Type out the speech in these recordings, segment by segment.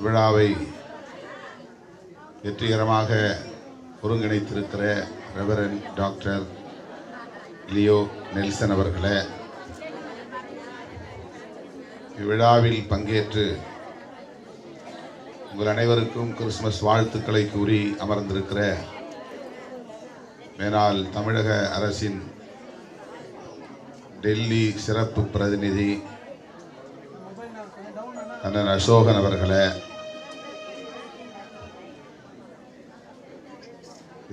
விழாவை வெற்றிகரமாக ஒருங்கிணைத்திருக்கிற ரெவரன் டாக்டர் லியோ நெல்சன் அவர்களே இவ்விழாவில் பங்கேற்று உங்கள் அனைவருக்கும் கிறிஸ்துமஸ் வாழ்த்துக்களை கூறி அமர்ந்திருக்கிற மேனால் தமிழக அரசின் டெல்லி சிறப்பு பிரதிநிதி அண்ணன் அசோகன் அவர்களை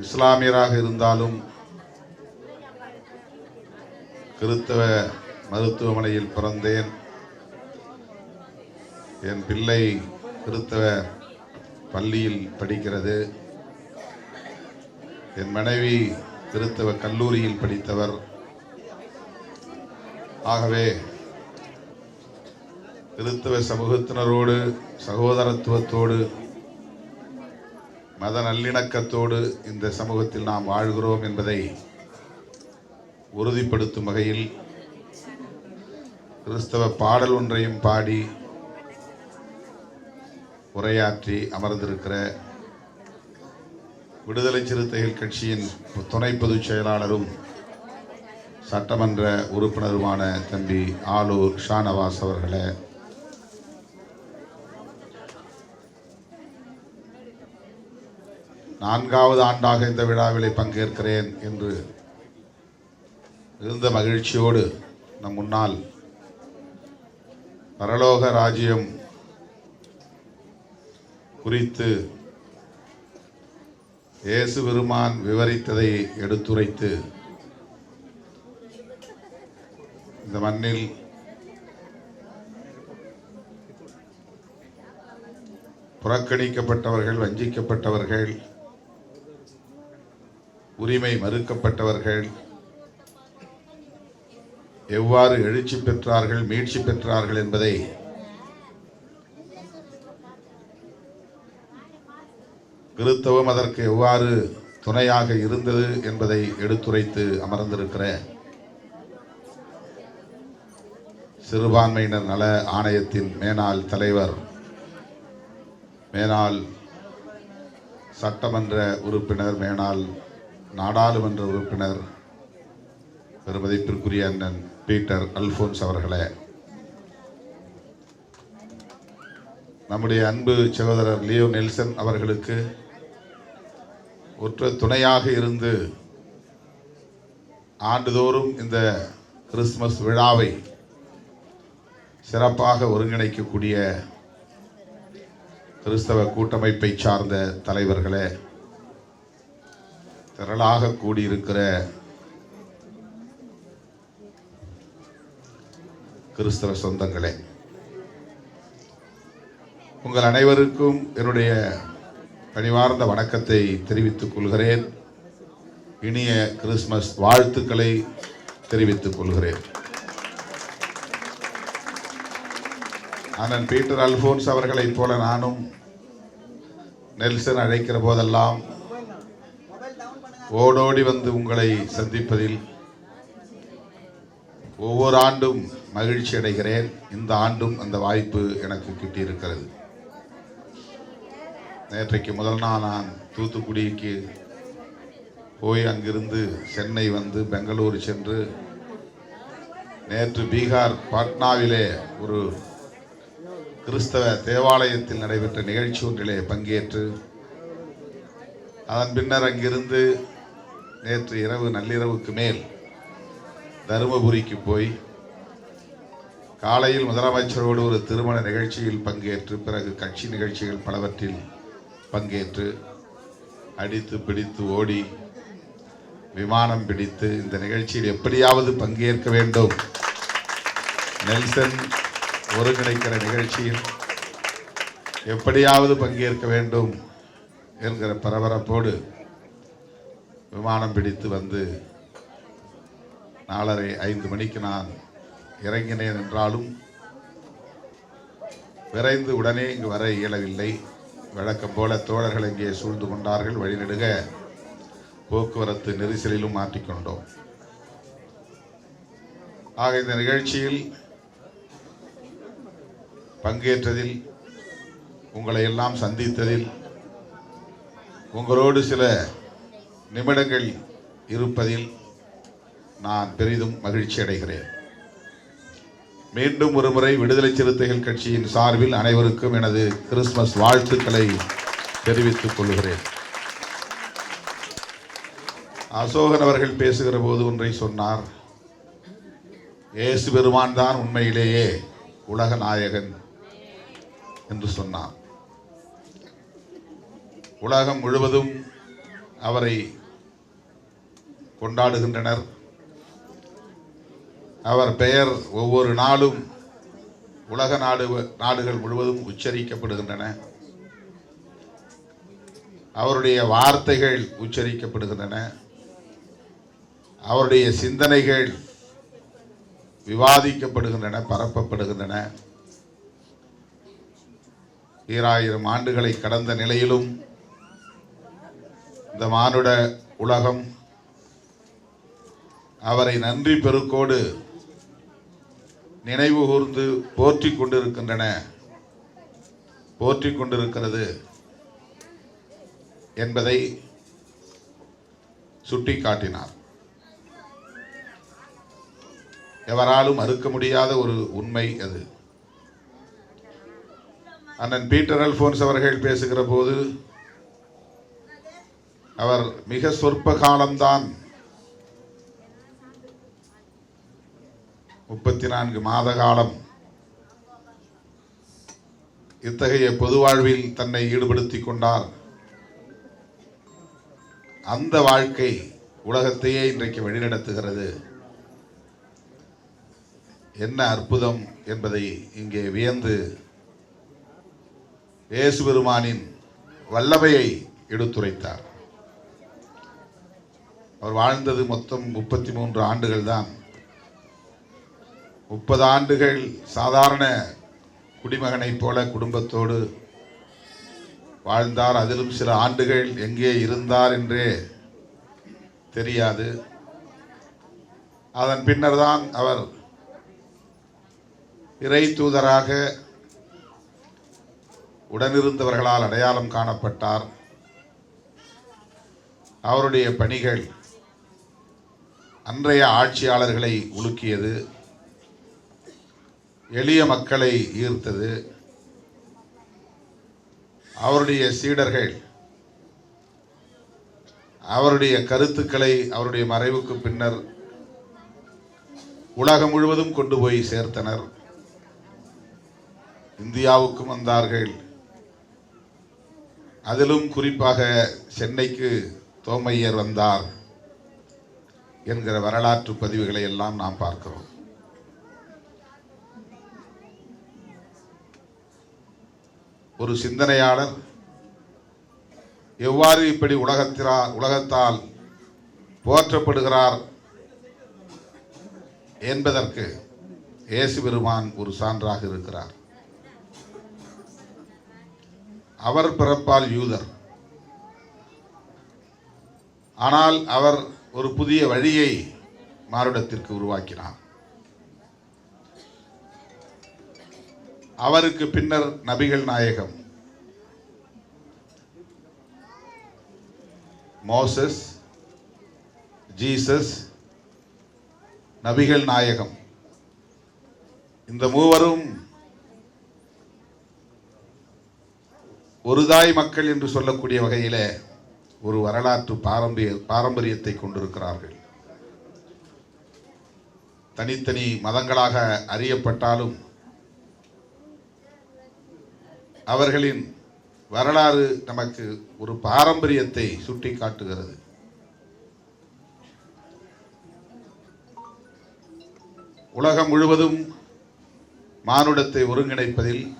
இஸ்லாமியராக இருந்தாலும் கிறித்தவ மருத்துவமனையில் பிறந்தேன். என் பிள்ளை கிறித்தவ பள்ளியில் படிக்கிறது. என் மனைவி கிறித்தவ கல்லூரியில் படித்தவர். ஆகவே கிறித்தவ சமூகத்தினரோடு சகோதரத்துவத்தோடு மத நல்லிணக்கத்தோடு இந்த சமூகத்தில் நாம் வாழ்கிறோம் என்பதை உறுதிப்படுத்தும் வகையில் கிறிஸ்தவ பாடல் ஒன்றையும் பாடி உரையாற்றி அமர்ந்திருக்கிற விடுதலை சிறுத்தைகள் கட்சியின் துணை பொதுச் செயலாளரும் சட்டமன்ற உறுப்பினருமான தம்பி ஆலூர் ஷானவாஸ் அவர்களை நான்காவது ஆண்டாக இந்த விழாவிலே பங்கேற்கிறேன் என்று இருந்த மகிழ்ச்சியோடு நம் முன்னால் பரலோக ராஜ்யம் குறித்து இயேசு பெருமான் விவரித்ததை எடுத்துரைத்து இந்த மண்ணில் புறக்கணிக்கப்பட்டவர்கள் வஞ்சிக்கப்பட்டவர்கள் உரிமை மறுக்கப்பட்டவர்கள். எவ்வாறு எழுச்சி பெற்றார்கள் மீட்சி பெற்றார்கள் என்பதை கிறித்தவம் அதற்கு எவ்வாறு துணையாக இருந்தது என்பதை எடுத்துரைத்து அமர்ந்திருக்கிற சிறுபான்மையினர் நல ஆணையத்தின் மேனாள் தலைவர் மேனாள் சட்டமன்ற உறுப்பினர் மேனாள் நாடாளுமன்ற உறுப்பினர் பெருமதிப்பிற்குரிய அண்ணன் பீட்டர் அல்போன்ஸ் அவர்களே நம்முடைய அன்பு சகோதரர் லியோ நெல்சன் அவர்களுக்கு ஒற்ற துணையாக இருந்து ஆண்டுதோறும் இந்த கிறிஸ்துமஸ் விழாவை சிறப்பாக ஒருங்கிணைக்கக்கூடிய கிறிஸ்தவ கூட்டமைப்பை சார்ந்த தலைவர்களே திரளாக கூடியிருக்கிற கிறிஸ்தவ சொந்தங்களே உங்கள் அனைவருக்கும் என்னுடைய பணிவார்ந்த வணக்கத்தை தெரிவித்துக் கொள்கிறேன். இனிய கிறிஸ்மஸ் வாழ்த்துக்களை தெரிவித்துக் கொள்கிறேன். அண்ணன் பீட்டர் அல்போன்ஸ் அவர்களைப் போல நானும் நெல்சன் அழைக்கிற போதெல்லாம் ஓடோடி வந்து உங்களை சந்திப்பதில் ஒவ்வொரு ஆண்டும் மகிழ்ச்சி அடைகிறேன். இந்த ஆண்டும் அந்த வாய்ப்பு எனக்கு கிட்டியிருக்கிறது. நேற்றைக்கு முதல் நாள் நான் தூத்துக்குடிக்கு போய் அங்கிருந்து சென்னை வந்து பெங்களூர் சென்று நேற்று பீகார் பாட்னாவிலே ஒரு கிறிஸ்தவ தேவாலயத்தில் நடைபெற்ற நிகழ்ச்சி ஒன்றிலே பங்கேற்று அதன் பின்னர் அங்கிருந்து நேற்று இரவு நள்ளிரவுக்கு மேல் தருமபுரிக்கு போய் காலையில் முதலமைச்சரோடு ஒரு திருமண நிகழ்ச்சியில் பங்கேற்று பிறகு கட்சி நிகழ்ச்சிகள் பலவற்றில் பங்கேற்று அடித்து பிடித்து ஓடி விமானம் பிடித்து இந்த நிகழ்ச்சியில் எப்படியாவது பங்கேற்க வேண்டும். நெல்சன் ஒருங்கிணைக்கிற நிகழ்ச்சியில் எப்படியாவது பங்கேற்க வேண்டும் என்கிற பரபரப்போடு விமானம் பிடித்து வந்து நாலரை ஐந்து மணிக்கு நான் இறங்கினேன் என்றாலும் விரைந்து உடனே இங்கு வர இயலவில்லை. வழக்கம் போல தோழர்கள் இங்கே சூழ்ந்து கொண்டார்கள். வழிநெடுக போக்குவரத்து நெரிசலிலும் மாற்றிக்கொண்டோம் ஆக இந்த நிகழ்ச்சியில் பங்கேற்றதில் உங்களை எல்லாம் சந்தித்ததில் உங்களோடு சில நிமிடங்கள் இருப்பதில் நான் பெரிதும் மகிழ்ச்சி அடைகிறேன். மீண்டும் ஒருமுறை விடுதலை சிறுத்தைகள் கட்சியின் சார்பில் அனைவருக்கும் எனது கிறிஸ்துமஸ் வாழ்த்துக்களை தெரிவித்துக் கொள்கிறேன். அசோகன் அவர்கள் பேசுகிற போது ஒன்றை சொன்னார். இயேசு பெருமான் தான் உண்மையிலேயே உலக நாயகன் என்று சொன்னார். உலகம் முழுவதும் அவரை கொண்டாடுகின்றனர். அவர் பெயர் ஒவ்வொரு நாளும் உலக நாடு நாடுகள் முழுவதும் உச்சரிக்கப்படுகின்றன. அவருடைய வார்த்தைகள் உச்சரிக்கப்படுகின்றன. அவருடைய சிந்தனைகள் விவாதிக்கப்படுகின்றன பரப்பப்படுகின்றன. ஈராயிரம் ஆண்டுகளை கடந்த நிலையிலும் இந்த மானுட உலகம் அவரை நன்றி பெருக்கோடு நினைவு கூர்ந்து போற்றி கொண்டிருக்கின்றன. போற்றிக் கொண்டிருக்கிறது என்பதை சுட்டிக்காட்டினார். எவராலும் மறுக்க முடியாத ஒரு உண்மை அது. அண்ணன் பீட்டர் அல்போன்ஸ் அவர்கள் பேசுகிற போது அவர் மிக சொற்ப காலம்தான் முப்பத்தி நான்கு மாத காலம் இத்தகைய பொது வாழ்வில் தன்னை ஈடுபடுத்திக் கொண்டார். அந்த வாழ்க்கை உலகத்தையே இன்றைக்கு வழிநடத்துகிறது என்ன அற்புதம் என்பதை இங்கே வியந்து இயேசு பெருமானின் வல்லமையை எடுத்துரைத்தார். அவர் வாழ்ந்தது மொத்தம் முப்பத்தி மூன்று ஆண்டுகள் தான் முப்பது ஆண்டுகள் சாதாரண குடிமகனைப் போல குடும்பத்தோடு வாழ்ந்தார். அதிலும் சில ஆண்டுகள் எங்கே இருந்தார் என்றே தெரியாது. அதன் பின்னர் தான் அவர் இறை தூதராக உடனிருந்தவர்களால் அடையாளம் காணப்பட்டார். அவருடைய பணிகள் அன்றைய ஆட்சியாளர்களை உலுக்கியது. எளிய மக்களை ஈர்த்தது அவருடைய சீடர்கள். அவருடைய கருத்துக்களை அவருடைய மறைவுக்கு பின்னர் உலகம் முழுவதும் கொண்டு போய் சேர்த்தனர். இந்தியாவுக்கும் வந்தார்கள். அதிலும் குறிப்பாக சென்னைக்கு தோமையர் வந்தார் என்கிற வரலாற்று பதிவுகளை எல்லாம் நாம் பார்க்கிறோம். ஒரு சிந்தனையாளர். எவ்வாறு இப்படி உலகத்திரா உலகத்தால் போற்றப்படுகிறார் என்பதற்கு இயேசு பெருமான் ஒரு சான்றாக இருக்கிறார். அவர் பிறப்பால் யூதர். ஆனால் அவர் ஒரு புதிய வழியை மானுடத்திற்கு உருவாக்கினார். அவருக்கு பின்னர் நபிகள் நாயகம். மோசஸ் ஜீசஸ் நபிகள் நாயகம். இந்த மூவரும் ஒரு தாய் மக்கள் என்று சொல்லக்கூடிய வகையில் ஒரு வரலாற்று பாரம்பரிய பாரம்பரியத்தை கொண்டிருக்கிறார்கள். தனித்தனி மதங்களாக அறியப்பட்டாலும் அவர்களின் வரலாறு நமக்கு ஒரு பாரம்பரியத்தை சுட்டி காட்டுகிறது உலகம் முழுவதும் மானுடத்தை ஒருங்கிணைப்பதில்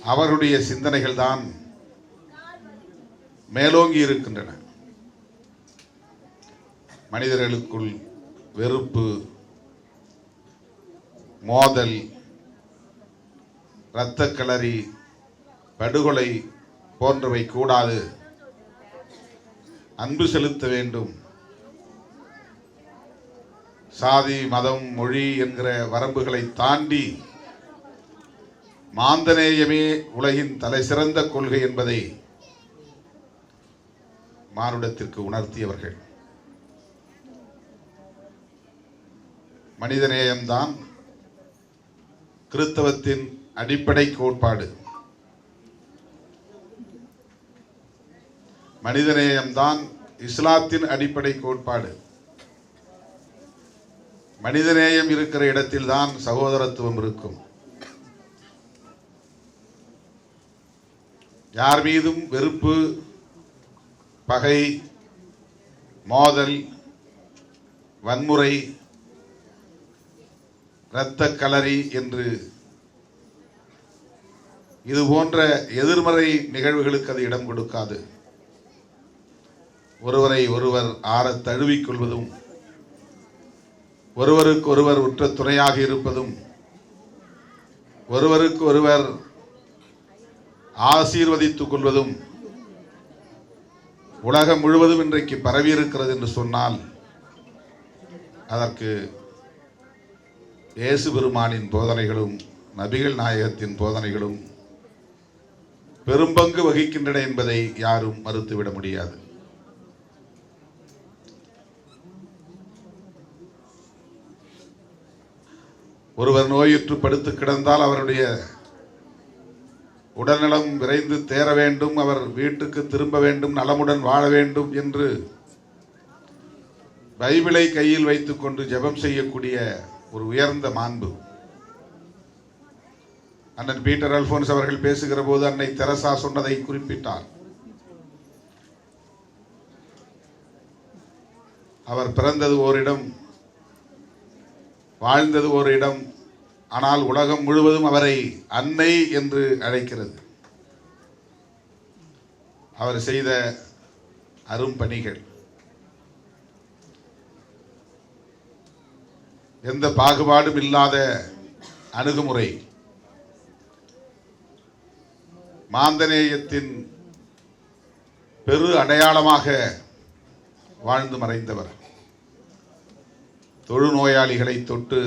அவருடைய சிந்தனைகள் தான் மேலோங்கி இருக்கின்றன. மனிதர்களுக்குள் வெறுப்பு மோதல் இரத்தக்களறி படுகொலை போன்றவை கூடாது. அன்பு செலுத்த வேண்டும். சாதி மதம் மொழி என்கிற வரம்புகளை தாண்டி மாந்தநேயமே உலகின் தலை சிறந்த கொள்கை என்பதை மானுடத்திற்கு உணர்த்தியவர்கள். மனிதநேயம்தான் கிறிஸ்தவத்தின் அடிப்படை கோட்பாடு. மனிதநேயம்தான் இஸ்லாத்தின் அடிப்படை கோட்பாடு. மனிதநேயம் இருக்கிற இடத்தில்தான் சகோதரத்துவம் இருக்கும். யார் மீதும் வெறுப்பு பகை மோதல் வன்முறை இரத்த களரி என்று இது போன்ற எதிர்மறை நிகழ்வுகளுக்கு அது இடம் கொடுக்காது. ஒருவரை ஒருவர் ஆற தழுவிக்கொள்வதும் ஒருவருக்கு ஒருவர் உற்ற துணையாக இருப்பதும் ஒருவருக்கு ஒருவர் ஆசீர்வதித்துக் கொள்வதும் உலகம் முழுவதும் இன்றைக்கு பரவி இருக்கிறது என்று சொன்னால் அதற்கு இயேசு பெருமானின் போதனைகளும் நபிகள் நாயகத்தின் போதனைகளும் பெரும்பங்கு வகிக்கின்றன என்பதை யாரும் மறுத்துவிட முடியாது. ஒருவர் நோயுற்று படுத்து கிடந்தால் அவருடைய உடல்நலம் விரைந்து தேர வேண்டும் அவர் வீட்டுக்கு திரும்ப வேண்டும் நலமுடன் வாழ வேண்டும் என்று பைபிளை கையில் வைத்துக்கொண்டு ஜெபம் செய்யக்கூடிய ஒரு உயர்ந்த மாண்பு. அண்ணன் பீட்டர் அல்போன்ஸ் அவர்கள் பேசுகிற போது அன்னை தெரசா சொன்னதை குறிப்பிட்டார். அவர் பிறந்தது ஓரிடம் வாழ்ந்தது ஒரு இடம் ஆனால் உலகம் முழுவதும் அவரை அன்னை என்று அழைக்கிறது. அவர் செய்த அரும்பணிகள். எந்த பாகுபாடும் இல்லாத அணுகுமுறை. மாந்தநேயத்தின் பெரு அடையாளமாக வாழ்ந்து மறைந்தவர். தொழுநோயாளிகளை தொட்டு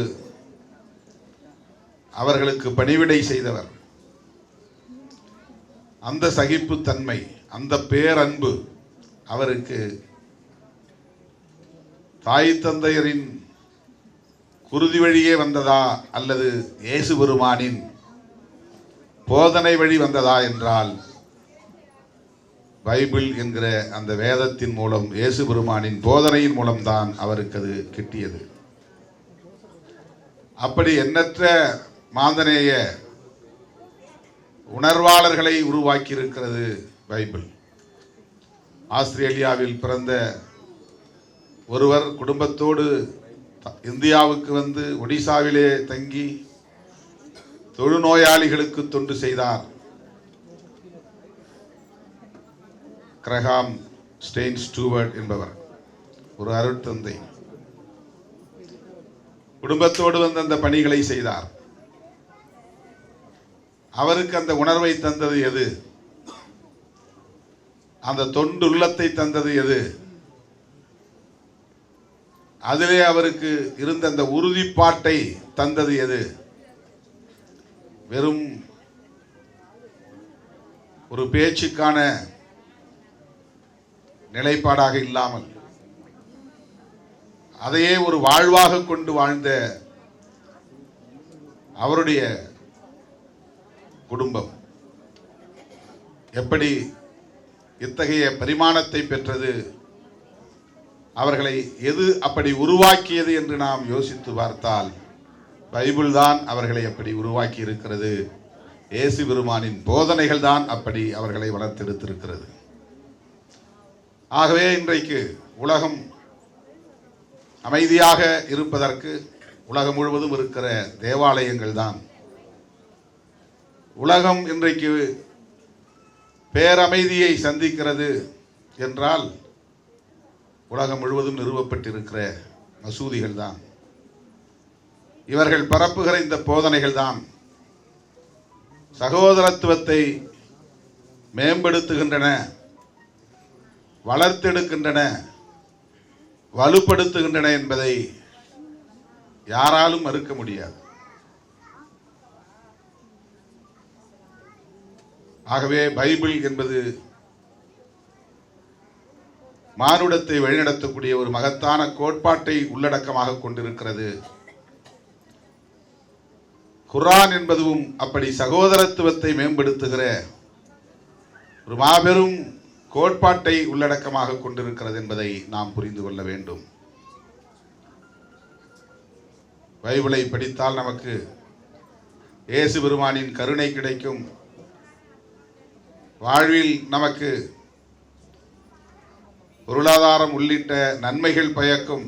அவர்களுக்கு பணிவிடை செய்தவர். அந்த சகிப்புத்தன்மை அந்த பேரன்பு அவருக்கு தாய் தந்தையரின் குருதி வழியே வந்ததா அல்லது இயேசு பெருமானின் போதனை வழி வந்ததா என்றால் பைபிள் என்கிற அந்த வேதத்தின் மூலம் இயேசு பெருமானின் போதனையின் மூலம்தான் அவருக்கு அது கிட்டியது. அப்படி எண்ணற்ற மாந்தனேய உணர்வாளர்களை உருவாக்கி இருக்கிறது பைபிள். ஆஸ்திரேலியாவில் பிறந்த ஒருவர் குடும்பத்தோடு த- இந்தியாவுக்கு வந்து ஒடிசாவிலே தங்கி தொழுநோயாளிகளுக்கு தொண்டு செய்தார். கிரகாம் ஸ்டெயின் ஸ்டூவர்ட் என்பவர் ஒரு அருட்தந்தை குடும்பத்தோடு வந்து அந்த பணிகளை செய்தார். அவருக்கு அந்த உணர்வை தந்தது எது? அந்த தொண்டு உள்ளத்தை தந்தது எது? அதிலே அவருக்கு இருந்த அந்த உறுதிப்பாட்டை தந்தது எது? வெறும் ஒரு பேச்சுக்கான நிலைப்பாடாக இல்லாமல் அதையே ஒரு வாழ்வாக கொண்டு வாழ்ந்த அவருடைய குடும்பம் எப்படி இத்தகைய பரிமாணத்தை பெற்றது அவர்களை எது அப்படி உருவாக்கியது என்று நாம் யோசித்து பார்த்தால் பைபிள் தான் அவர்களை அப்படி உருவாக்கி இருக்கிறது ஏசு பெருமானின் போதனைகள் தான் அப்படி அவர்களை வளர்த்தெடுத்திருக்கிறது. ஆகவே இன்றைக்கு உலகம் அமைதியாக இருப்பதற்கு உலகம் முழுவதும் இருக்கிற தேவாலயங்கள் தான் உலகம் இன்றைக்கு பேரமைதியை சந்திக்கிறது என்றால் உலகம் முழுவதும் நிறுவப்பட்டிருக்கிற மசூதிகள் தான் இவர்கள் பரப்புகிற இந்த போதனைகள் தான் சகோதரத்துவத்தை மேம்படுத்துகின்றன வளர்த்தெடுக்கின்றன வலுப்படுத்துகின்றன என்பதை யாராலும் மறுக்க முடியாது. ஆகவே பைபிள் என்பது மானுடத்தை வழிநடத்தக்கூடிய ஒரு மகத்தான கோட்பாட்டை உள்ளடக்கமாக கொண்டிருக்கிறது. குர்ஆன் என்பதும் அப்படி சகோதரத்துவத்தை மேம்படுத்துகிற ஒரு மாபெரும் கோட்பாட்டை உள்ளடக்கமாக கொண்டிருக்கிறது என்பதை நாம் புரிந்து கொள்ள வேண்டும். பைபிளை படித்தால் நமக்கு இயேசு பெருமானின் கருணை கிடைக்கும். வாழ்வில் நமக்கு பொருளாதாரம் உள்ளிட்ட நன்மைகள் பயக்கும்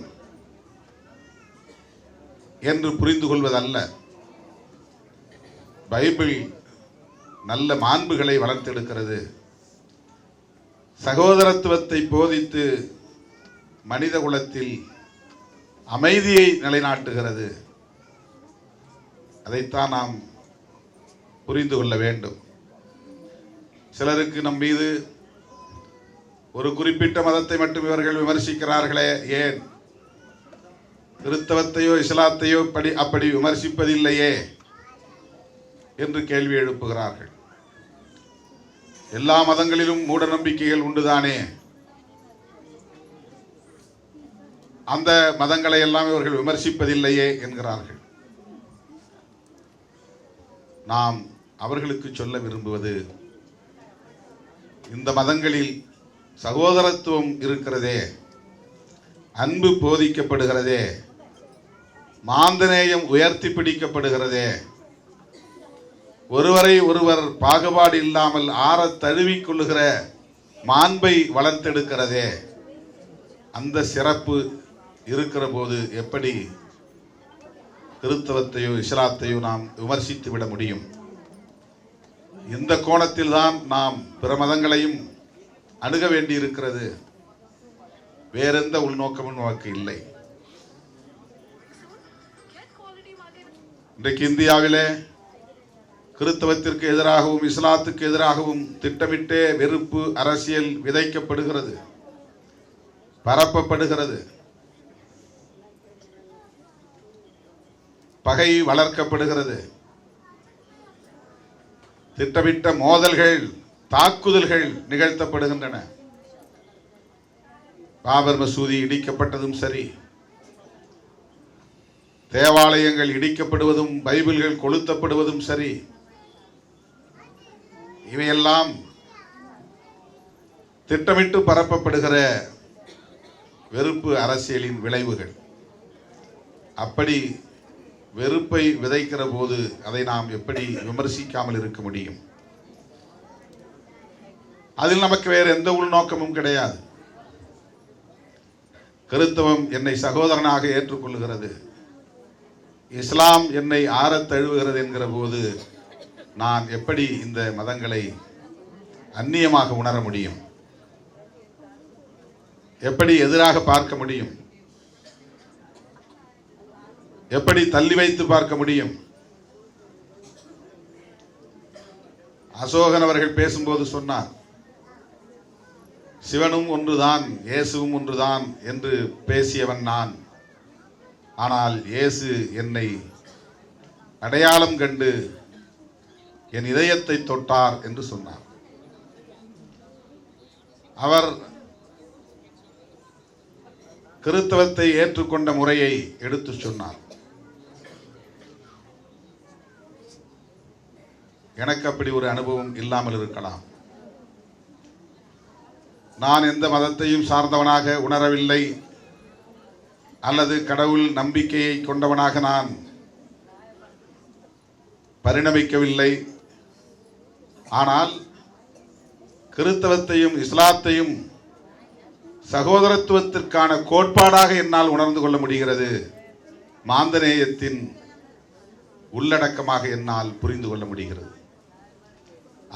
என்று புரிந்து கொள்வதல்ல. பைபிள் நல்ல மாண்புகளை வளர்த்தெடுக்கிறது. சகோதரத்துவத்தை போதித்து மனித குலத்தில் அமைதியை நிலைநாட்டுகிறது. அதைத்தான் நாம் புரிந்து கொள்ள வேண்டும். சிலருக்கு நம் மீது ஒரு குறிப்பிட்ட மதத்தை மட்டும் இவர்கள் விமர்சிக்கிறார்களே ஏன்? கிறிஸ்தவத்தையோ இஸ்லாத்தையோ படி அப்படி விமர்சிப்பதில்லையே. என்று கேள்வி எழுப்புகிறார்கள். எல்லா மதங்களிலும் மூட நம்பிக்கைகள் உண்டுதானே? அந்த மதங்களை எல்லாம் இவர்கள் விமர்சிப்பதில்லையே என்கிறார்கள். நாம் அவர்களுக்கு சொல்ல விரும்புவது இந்த மதங்களில் சகோதரத்துவம் இருக்கிறதே அன்பு போதிக்கப்படுகிறதே மாந்தநேயம் உயர்த்தி பிடிக்கப்படுகிறதே ஒருவரை ஒருவர் பாகுபாடு இல்லாமல் ஆற தழுவிக் கொள்ளுகிற மாண்பை வளர்த்தெடுக்கிறதே அந்த சிறப்பு இருக்கிற போது எப்படி கிறிஸ்தவத்தையோ இஸ்லாத்தையோ நாம் விமர்சித்து விட முடியும்? இந்த கோணத்தில் தான் நாம் பிற மதங்களையும் அணுக வேண்டியிருக்கிறது. வேறெந்த உள்நோக்கமும் நமக்கு இல்லை. இன்றைக்கு இந்தியாவிலே கிறிஸ்தவத்திற்கு எதிராகவும் இஸ்லாத்துக்கு எதிராகவும் திட்டமிட்டே வெறுப்பு அரசியல் விதைக்கப்படுகிறது. பரப்பப்படுகிறது. பகை வளர்க்கப்படுகிறது. திட்டமிட்ட மோதல்கள் தாக்குதல்கள் நிகழ்த்தப்படுகின்றன. பாபர் மசூதி இடிக்கப்பட்டதும் சரி. தேவாலயங்கள் இடிக்கப்படுவதும் பைபிள்கள் கொளுத்தப்படுவதும் சரி. இவையெல்லாம் திட்டமிட்டு பரப்பப்படுகிற வெறுப்பு அரசியலின் விளைவுகள். அப்படி வெறுப்பை விதைக்கிற போது அதை நாம் எப்படி விமர்சிக்காமல் இருக்க முடியும்? அதில் நமக்கு வேறு எந்த உள்நோக்கமும் கிடையாது. கிறித்தவம் என்னை சகோதரனாக ஏற்றுக்கொள்கிறது. இஸ்லாம் என்னை ஆறத் தழுவுகிறது என்கிற போது நான் எப்படி இந்த மதங்களை அந்நியமாக உணர முடியும்? எப்படி எதிராக பார்க்க முடியும்? எப்படி தள்ளி வைத்து பார்க்க முடியும்? அசோகன் அவர்கள் பேசும்போது சொன்னார் சிவனும் ஒன்றுதான் இயேசுவும் ஒன்றுதான் என்று பேசியவன் நான். ஆனால் இயேசு என்னை அடையாளம் கண்டு என் இதயத்தை தொட்டார் என்று சொன்னார். அவர் கிறித்தவத்தை ஏற்றுக்கொண்ட முறையை எடுத்து சொன்னார். எனக்கு அப்படி ஒரு அனுபவம் இல்லாமல் இருக்கலாம். நான் எந்த மதத்தையும் சார்ந்தவனாக உணரவில்லை. அல்லது கடவுள் நம்பிக்கையை கொண்டவனாக நான் பரிணமிக்கவில்லை. ஆனால் கிறித்தவத்தையும் இஸ்லாத்தையும் சகோதரத்துவத்திற்கான கோட்பாடாக என்னால் உணர்ந்து கொள்ள முடிகிறது. மாந்தநேயத்தின் உள்ளடக்கமாக என்னால் புரிந்து கொள்ள முடிகிறது.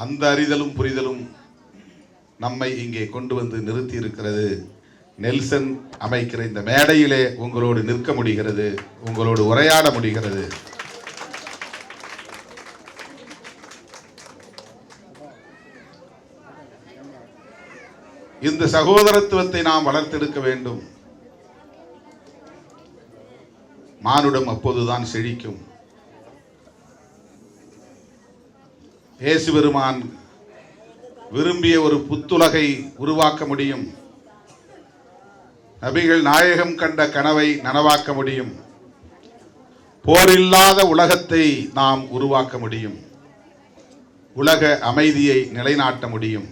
அந்த அறிதலும் புரிதலும் நம்மை இங்கே கொண்டு வந்து நிறுத்தி இருக்கிறது நெல்சன் அமைக்கிற இந்த மேடையிலே உங்களோடு நிற்க முடிகிறது. உங்களோடு உரையாட முடிகிறது. இந்த சகோதரத்துவத்தை நாம் வளர்த்தெடுக்க வேண்டும். மானுடம் அப்போதுதான் செழிக்கும். இயேசு பெருமான் விரும்பிய ஒரு புத்துலகை உருவாக்க முடியும். நபிகள் நாயகம் கண்ட கனவை நனவாக்க முடியும். போரில்லாத உலகத்தை நாம் உருவாக்க முடியும். உலக அமைதியை நிலைநாட்ட முடியும்.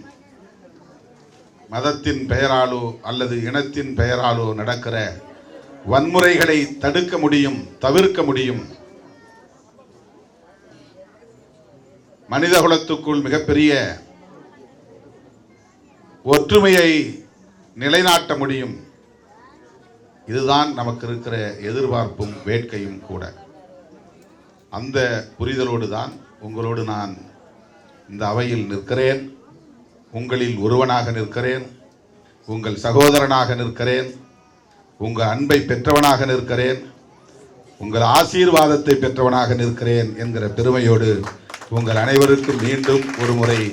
மதத்தின் பெயராலோ அல்லது இனத்தின் பெயராலோ நடக்கிற வன்முறைகளை தடுக்க முடியும் தவிர்க்க முடியும். மனிதகுலத்துக்குள் மிகப்பெரிய ஒற்றுமையை நிலைநாட்ட முடியும். இதுதான் நமக்கு இருக்கிற எதிர்பார்ப்பும் வேட்கையும் கூட. அந்த புரிதலோடு தான் உங்களோடு நான் இந்த அவையில் நிற்கிறேன். உங்களில் ஒருவனாக நிற்கிறேன். உங்கள் சகோதரனாக நிற்கிறேன். உங்கள் அன்பை பெற்றவனாக நிற்கிறேன். உங்கள் ஆசீர்வாதத்தை பெற்றவனாக நிற்கிறேன் என்கிற பெருமையோடு உங்கள் அனைவருக்கும் மீண்டும் ஒரு முறை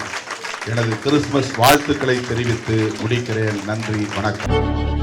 எனது கிறிஸ்துமஸ் வாழ்த்துக்களை தெரிவித்து முடிக்கிறேன். நன்றி வணக்கம்.